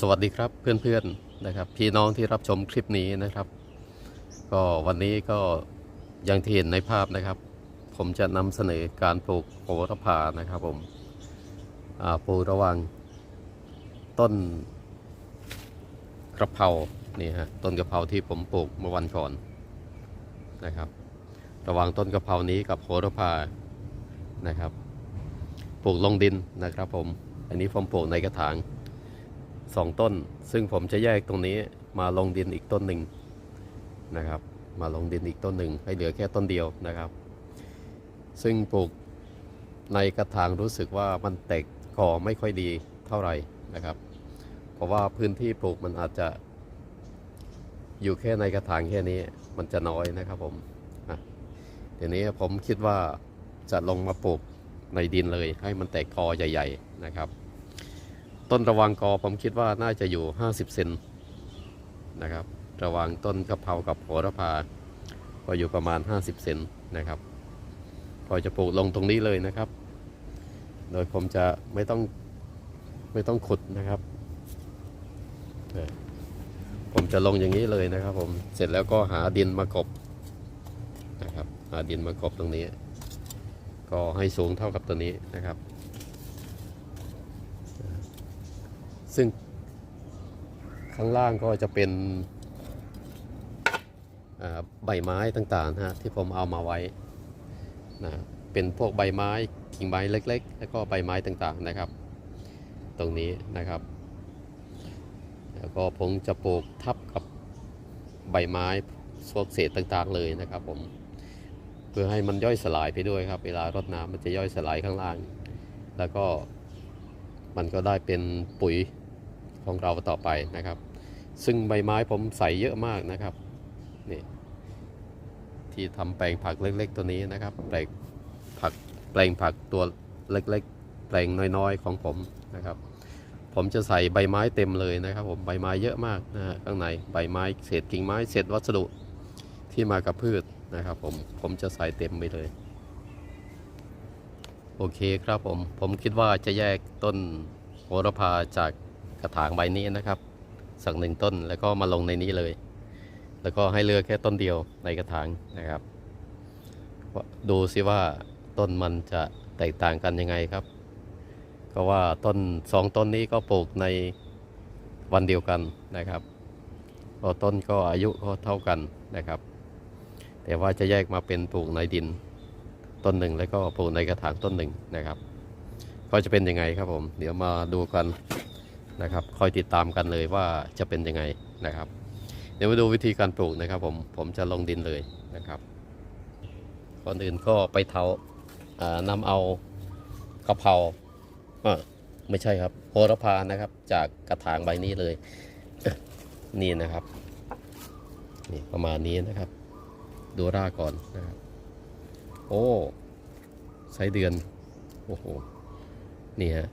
สวัสดีครับเพื่อนๆนะครับ พี่น้องที่รับชมคลิปนี้นะครับ ก็วันนี้ก็อยังที่เห็นในภาพนะครับ ผมจะนำเสนอการปลูกโหระพานะครับผมอ่าปลูกระหว่างต้นกระเพรานี่ฮะต้นกระเพราที่ผมปลูกเมื่อวันก่อนนะครับ ระหว่างต้นกระเพรานี้กับโหระพานะครับ ปลูกลงดินนะครับผม อันนี้ผมปลูกในกระถาง สองต้น ซึ่งผมจะแยกตรงนี้มาลงดินอีกต้นหนึ่งนะครับ มาลงดินอีกต้นหนึ่งให้เหลือแค่ต้นเดียวนะครับ ซึ่งปลูกในกระถางรู้สึกว่ามันแตกกอไม่ค่อยดีเท่าไหร่นะครับ เพราะว่าพื้นที่ปลูกมันอาจจะอยู่แค่ในกระถางแค่นี้มันจะน้อยนะครับผมทีนี้ผมคิดว่าจะลงมาปลูกในดินเลยให้มันแตกกอใหญ่ ๆ นะครับ ต้นระวังกอผมคิดว่าน่าจะอยู่ 50 เซนนะครับ ระวังต้นกะเพรากับโหระพา ก็อยู่ประมาณ 50 เซนนะครับ ก็จะปลูกลงตรงนี้เลยนะครับ โดยผมจะไม่ต้องไม่ต้องขุดนะครับ ผมจะลงอย่างนี้เลยนะครับผม เสร็จแล้วก็หาดินมากบนะครับ หาดินมากบตรงนี้ ก็ให้สูงเท่ากับตัวนี้นะครับ ซึ่งข้างล่างก็จะเป็นใบไม้ต่างๆนะฮะที่ผมเอามาไว้นะเป็นพวกใบไม้กิ่งไม้เล็ก ๆ แล้วก็ใบไม้ต่างๆนะครับ ตรงนี้นะครับ แล้วก็ผมจะปลูกทับกับใบไม้พวกเศษต่างๆเลยนะครับผมเพื่อให้มันย่อยสลายไปด้วยครับ เวลารดน้ำมันจะย่อยสลายข้างล่าง แล้วก็มันก็ได้เป็นปุ๋ย ของเราต่อไปนะครับ ซึ่งใบไม้ผมใส่เยอะมากนะครับนี่ที่ทำแปลงผักเล็กๆตัวนี้นะครับแปลงผักแปลงผักตัวเล็กๆ แปลงน้อยๆของผมนะครับ ผมจะใส่ใบไม้เต็มเลยนะครับ ผมใบไม้เยอะมากนะฮะข้างในใบไม้เศษกิ่งไม้เศษวัสดุที่มากับพืชนะครับ ผมผมจะใส่เต็มไปเลยโอเคครับผม ผมคิดว่าจะแยกต้นโหระพาจาก กระถางใบนี้นะครับ สักหนึ่งต้นแล้วก็มาลงในนี้เลย แล้วก็ให้เลือกแค่ต้นเดียวในกระถางนะครับว่าดูซิว่าต้นมันจะแตกต่างกันยังไงครับ ก็ว่าต้นสองต้นนี้ก็ปลูกในวันเดียวกันนะครับก็ต้นก็อายุก็เท่ากันนะครับ แต่ว่าจะแยกมาเป็นปลูกในดินต้นหนึ่งแล้วก็ปลูกในกระถางต้นหนึ่งนะครับ ก็จะเป็นยังไงครับผม เดี๋ยวมาดูกัน นะครับคอยติดตามกันเลยว่าจะเป็นยังไงนะครับ เดี๋ยวมาดูวิธีการปลูกนะครับผมผมจะลงดินเลยนะครับก่อนอื่นก็ไปเทาานำเอากะเพราไม่ใช่ครับโหระพานะครับ จากกระถางใบนี้เลย นี่นะครับนี่ประมาณนี้นะครับ ดูรากก่อนนะครับ โอ้ไส้เดือน โอ้โหนี่ฮะ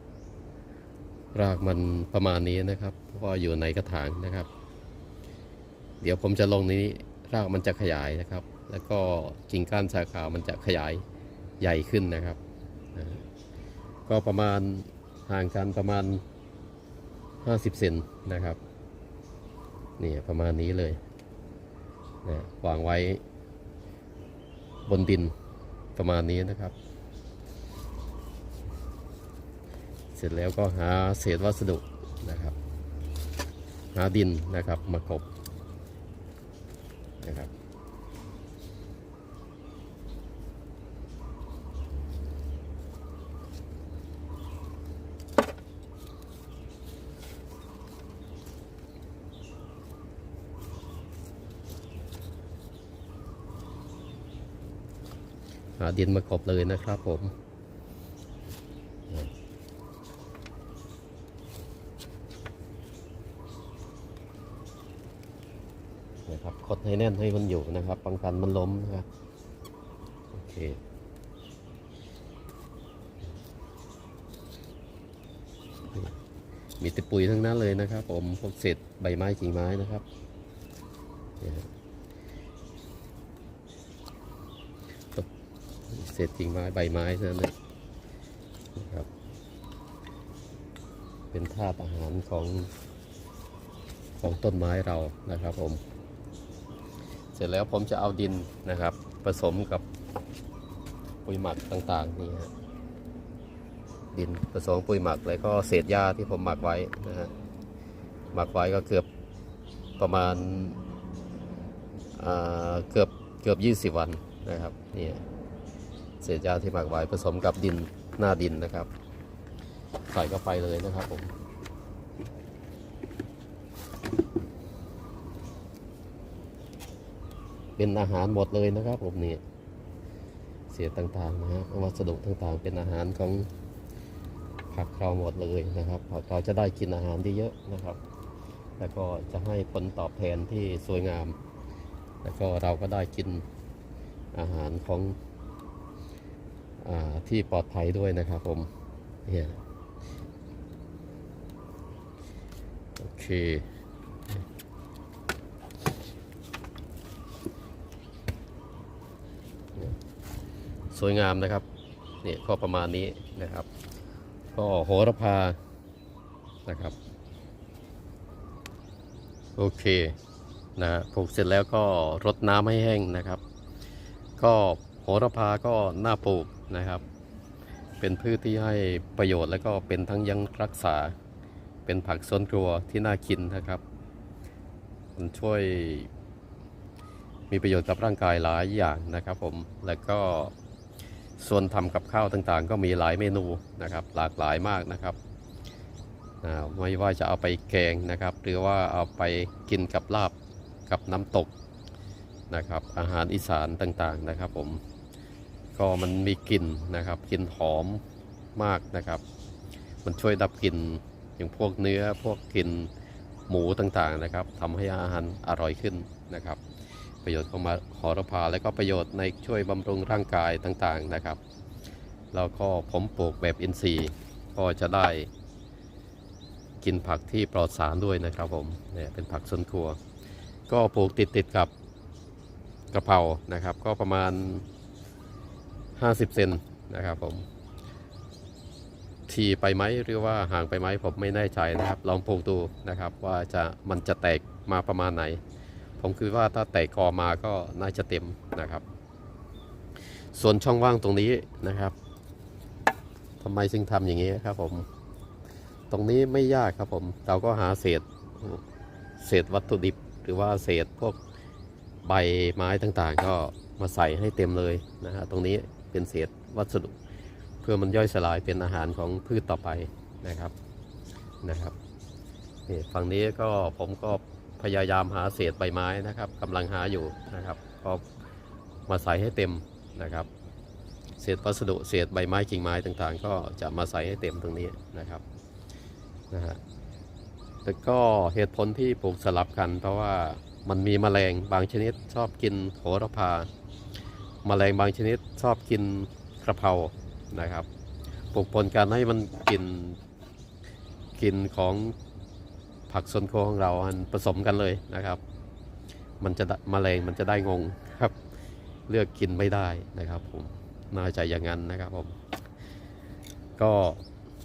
รากมันประมาณนี้นะครับเพราะอยู่ในกระถางนะครับ เดี๋ยวผมจะลงนี้รากมันจะขยายนะครับ แล้วก็กิ่งก้านสาขามันจะขยายใหญ่ขึ้นนะครับนะก็ประมาณห่างกันประมาณ 50เซนนะครับนี่ประมาณนี้เลยนะวางไว้บนดินประมาณนี้นะครับ เสร็จแล้วก็หาเศษวัสดุนะครับ หาดินนะครับมากบนะครับหาดินมากบเลยนะครับผม นะครับค ดให้แน่นให้มันอยู่นะครับป้องกันมันล้มนะครับโอเคมีต่ปุ๋ยทั้งนั้นเลยนะครับ ผมพวกเศษใบไม้กิ่งไม้นะครับ เศษกิ่งไม้ใบไม้เท่านั้นเลยนะครับ เป็นธาตุอาหารของของต้นไม้เรานะครับผม สร็จแล้วผมจะเอาดินนะครับ ผสมกับปุ๋ยหมักต่างๆนี่ฮะดินผสมปุ๋ยหมักแล้วก็เศษหญ้าที่ผมหมักไว้นะฮะหมักไว้ก็เกือบประมาณอ่าเกือบเกือบ 20 วันนะครับนี่เศษหญ้าที่หมักไว้ผสมกับดินหน้าดินนะครับ ใส่เข้าไปเลยนะครับผม เป็นอาหารหมดเลยนะครับผมนี่เศษต่างๆนะฮะวัสดุต่างๆ เป็นอาหารของผักเราหมดเลยนะครับผักเราจะได้กินอาหารที่เยอะนะครับ แล้วก็จะให้ผลตอบแทนที่สวยงาม แล้วก็เราก็ได้กินอาหารของอที่ปลอดภัยด้วยนะครับผมเนี่ยโอเค สวยงามนะครับเนี่ยก็ประมาณนี้นะครับ ก็โหระพานะครับ โอเคนะปลูกเสร็จแล้วก็รดน้ำให้แห้งนะครับ ก็โหระพาก็น่าปลูกนะครับ เป็นพืชที่ให้ประโยชน์แล้วก็เป็นทั้งยังรักษา เป็นผักสวนครัวที่น่ากินนะครับมันช่วยมีประโยชน์กับร่างกายหลายอย่างนะครับผม แล้วก็ ส่วนทำกับข้าวต่างๆ ก็มีหลายเมนูนะครับ หลากหลายมากนะครับไม่ว่าจะเอาไปแกงนะครับ หรือว่าเอาไปกินกับลาบกับน้ำตกนะครับ อาหารอีสานต่างๆนะครับผมก็มันมีกลิ่นนะครับกลิ่นหอมมากนะครับ มันช่วยดับกลิ่นอย่างพวกเนื้อพวกกลิ่นหมูต่างๆนะครับทำให้อาหารอร่อยขึ้นนะครับ ประโยชน์ของมะหอระพาและก็ประโยชน์ในช่วยบำรุงร่างกายต่างๆนะครับ แล้วก็ผมปลูกแบบอินทรีย์ก็จะได้กินผักที่ปลอดสารด้วยนะครับผมเนี่ยเป็นผักสวนครัว ก็ปลูกติดติดๆกับกระเพรานะครับ ก็ประมาณ 50 เซนนะครับผมทีไปไหมหรือว่าห่างไปไหมผมไม่แน่ใจนะครับ ลองปลูกดูนะครับ ว่าจะมันจะแตกมาประมาณไหน ผมคิดว่าถ้าแตกกอมาก็น่าจะเต็มนะครับ ส่วนช่องว่างตรงนี้นะครับทำไมจึงทำอย่างนี้ครับผม ตรงนี้ไม่ยากครับผม เราก็หาเศษเศษวัตถุดิบ หรือว่าเศษพวกใบไม้ต่างๆ ก็มาใส่ให้เต็มเลยนะฮะตรงนี้เป็นเศษวัสดุ เพื่อมันย่อยสลายเป็นอาหารของพืชต่อไปนะครับนะครับนี่ฝั่งนี้ก็ผมก็ พยายามหาเศษใบไม้นะครับกำลังหาอยู่นะครับก็มาใส่ให้เต็มนะครับ เศษวัสดุเศษใบไม้กิ่งไม้ต่างๆ ก็จะมาใส่ให้เต็มตรงนี้นะครับนะฮะแต่ก็เหตุผลที่ปลูกสลับกัน เพราะว่ามันมีแมลงบางชนิดชอบกินโหระพา แมลงบางชนิดชอบกินกระเพรานะครับปลูกปนกันให้มันกินกินของ ผักสวนครัวของเราอันผสมกันเลยนะครับ มันจะได้แมลงมันจะได้งงครับ เลือกกินไม่ได้นะครับผมน่าจะอย่างนั้นนะครับผมก็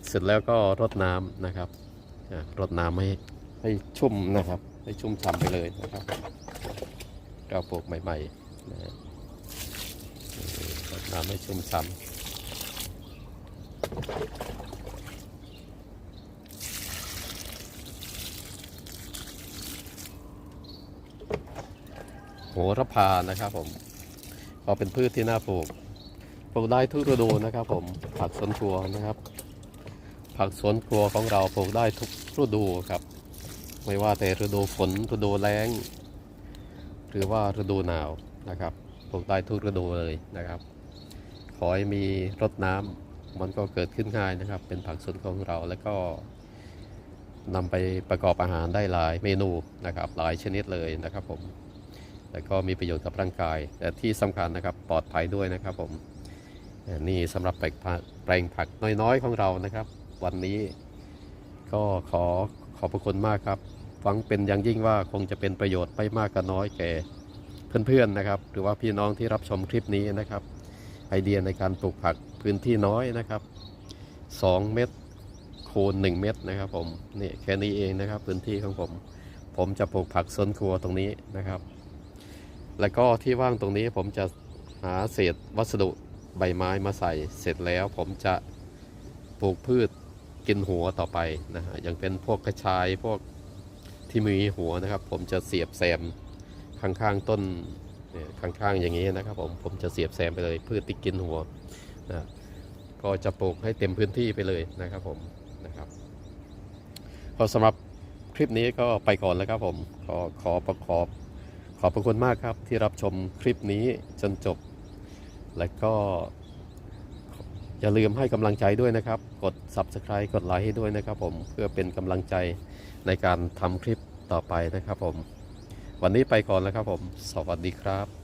เสร็จแล้วก็รดน้ำนะครับรดน้ำให้ให้ชุ่มนะครับ ให้ชุ่มฉ่ำไปเลยนะครับเราปลูกใหม่ๆนะฮะรดน้ำให้ชุ่มฉ่ำ โหระพานะครับผมก็เป็นพืชที่น่าปลูกปลูกได้ทุกฤดูนะครับผมผักสวนครัวนะครับ ผักสวนครัวของเราปลูกได้ทุกฤดูครับ ไม่ว่าแต่ฤดูฝนฤดูแล้ง หรือว่าฤดูหนาวนะครับปลูกได้ทุกฤดูเลยนะครับ ขอให้มีรดน้ำมันก็เกิดขึ้นง่ายนะครับ เป็นผักสวนของเราแล้วก็นำไปประกอบอาหารได้หลายเมนูนะครับ หลายชนิดเลยนะครับผม แล้วก็มีประโยชน์กับร่างกาย แต่ที่สำคัญนะครับปลอดภัยด้วยนะครับผมนี่สำหรับแปลงผักแปลงผักน้อยๆของเรานะครับ วันนี้ก็ขอขอบพระคุณมากครับหวังเป็นอย่างยิ่งว่าคงจะเป็นประโยชน์ไม่มากก็น้อยแก่เพื่อนๆนะครับ หรือว่าพี่น้องที่รับชมคลิปนี้นะครับ ไอเดียในการปลูกผักพื้นที่น้อยนะครับ 2 เม็ดคูณ1เม็ดนะครับผมนี่แค่นี้เองนะครับ พื้นที่ของผม ผมจะปลูกผักสวนครัวตรงนี้นะครับ แล้วก็ที่ว่างตรงนี้ผมจะหาเศษวัสดุใบไม้มาใส่เสร็จแล้วผมจะปลูกพืชกินหัวต่อไปนะฮะอย่างเป็นพวกกระชายพวกที่มีหัวนะครับ ผมจะเสียบแซมข้างๆต้นข้างๆอย่างนี้นะครับ ผมผมจะเสียบแซมไปเลยพืชที่กินหัวนะก็จะปลูกให้เต็มพื้นที่ไปเลยนะครับผมนะครับก็สำหรับคลิปนี้ก็ไปก่อนแล้วครับผมก็ขอประขอบข อบพระคุณมากครับที่รับชมคลิปนี้จนจบ และก็ อย่าลืมให้กำลังใจด้วยนะครับ กด Subscribe กดไลค์ให้ด้วยนะครับผมเพื่อเป็นกำลังใจในการทำคลิปต่อไปนะครับผม วันนี้ไปก่อนแล้วครับผม สวัสดีครับ